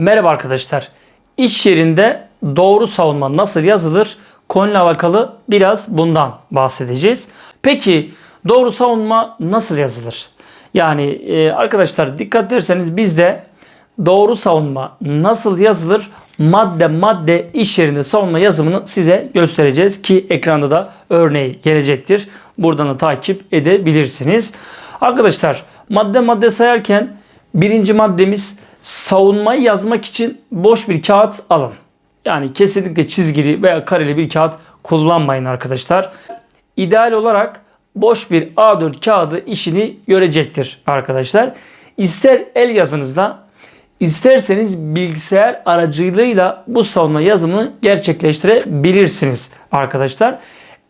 Merhaba arkadaşlar. İş yerinde doğru savunma nasıl yazılır? Konuyla alakalı biraz bundan bahsedeceğiz. Peki doğru savunma nasıl yazılır? Yani e, arkadaşlar dikkat ederseniz bizde doğru savunma nasıl yazılır? Madde madde iş yerinde savunma yazımını size göstereceğiz ki ekranda da örneği gelecektir. Buradan da takip edebilirsiniz. Arkadaşlar madde madde sayarken birinci maddemiz savunmayı yazmak için boş bir kağıt alın. Yani kesinlikle çizgili veya kareli bir kağıt kullanmayın arkadaşlar. İdeal olarak boş bir A4 kağıdı işini görecektir arkadaşlar. İster el yazınızda isterseniz bilgisayar aracılığıyla bu savunma yazımını gerçekleştirebilirsiniz arkadaşlar.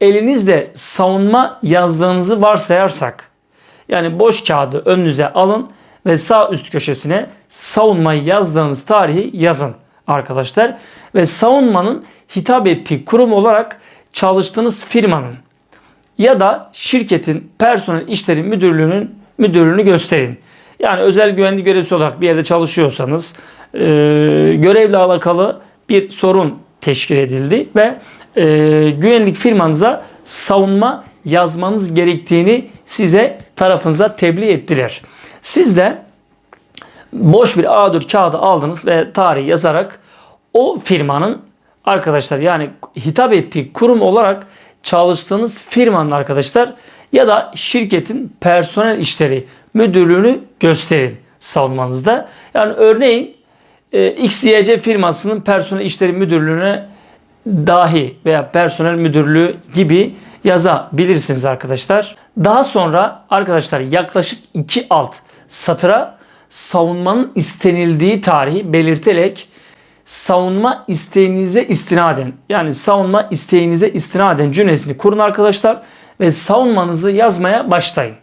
Elinizde savunma yazdığınızı varsayarsak yani boş kağıdı önünüze alın ve sağ üst köşesine savunmayı yazdığınız tarihi yazın arkadaşlar. Ve savunmanın hitap ettiği kurum olarak çalıştığınız firmanın ya da şirketin personel işleri müdürlüğünün müdürlüğünü gösterin. Yani özel güvenlik görevlisi olarak bir yerde çalışıyorsanız e, görevle alakalı bir sorun teşkil edildi ve e, güvenlik firmanıza savunma yazmanız gerektiğini size tarafınıza tebliğ ettiler. Siz de boş bir A4 kağıdı aldınız ve tarihi yazarak o firmanın arkadaşlar yani hitap ettiği kurum olarak çalıştığınız firmanın arkadaşlar ya da şirketin personel işleri müdürlüğünü gösterin savunmanızda. Yani örneğin e, XYC firmasının personel işleri müdürlüğüne dahi veya personel müdürlüğü gibi yazabilirsiniz arkadaşlar. Daha sonra arkadaşlar yaklaşık 2 alt satıra savunmanın istenildiği tarihi belirterek savunma isteğinize istinaden yani savunma isteğinize istinaden cümlesini kurun arkadaşlar ve savunmanızı yazmaya başlayın.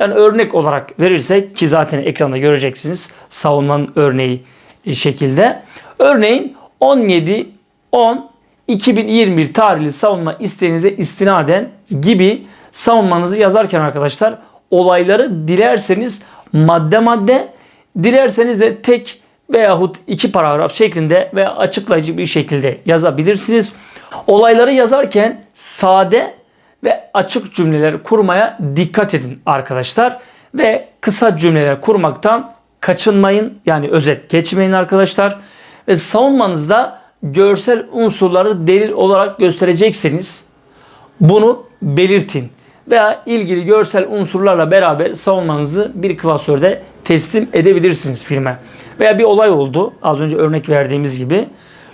Yani örnek olarak verirsek ki zaten ekranda göreceksiniz savunmanın örneği şekilde. Örneğin 17 10 2021 tarihli savunma isteğinize istinaden gibi savunmanızı yazarken arkadaşlar olayları dilerseniz madde madde dilerseniz de tek veyahut iki paragraf şeklinde veya açıklayıcı bir şekilde yazabilirsiniz. Olayları yazarken sade ve açık cümleler kurmaya dikkat edin arkadaşlar. Ve kısa cümleler kurmaktan kaçınmayın. Yani özet geçmeyin arkadaşlar. Ve savunmanızda görsel unsurları delil olarak gösterecekseniz bunu belirtin. Veya ilgili görsel unsurlarla beraber savunmanızı bir klasörde teslim edebilirsiniz firma. Veya bir olay oldu. Az önce örnek verdiğimiz gibi.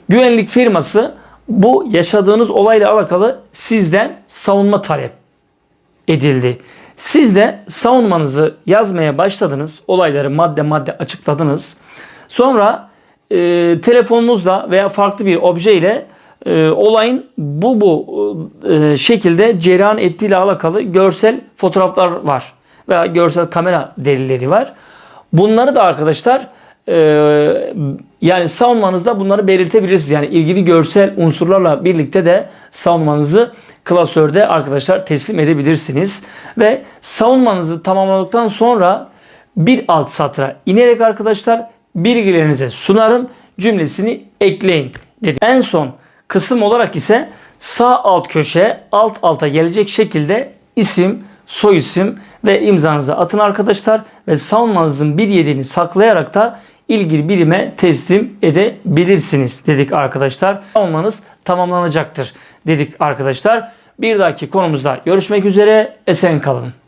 Güvenlik firması bu yaşadığınız olayla alakalı sizden savunma talep edildi. Siz de savunmanızı yazmaya başladınız. Olayları madde madde açıkladınız. Sonra e, telefonunuzla veya farklı bir obje ile e, olayın bu bu e, şekilde cereyan ettiğiyle alakalı görsel fotoğraflar var. Veya görsel kamera delilleri var. Bunları da arkadaşlar e, yani savunmanızda bunları belirtebilirsiniz. Yani ilgili görsel unsurlarla birlikte de savunmanızı klasörde arkadaşlar teslim edebilirsiniz. Ve savunmanızı tamamladıktan sonra bir alt satıra inerek arkadaşlar bilgilerinize sunarım cümlesini ekleyin dedi. En son kısım olarak ise sağ alt köşe alt alta gelecek şekilde isim, soy isim ve imzanızı atın arkadaşlar ve savunmanızın bir yerini saklayarak da ilgili birime teslim edebilirsiniz dedik arkadaşlar. Savunmanız tamamlanacaktır dedik arkadaşlar. Bir dahaki konumuzda görüşmek üzere. Esen kalın.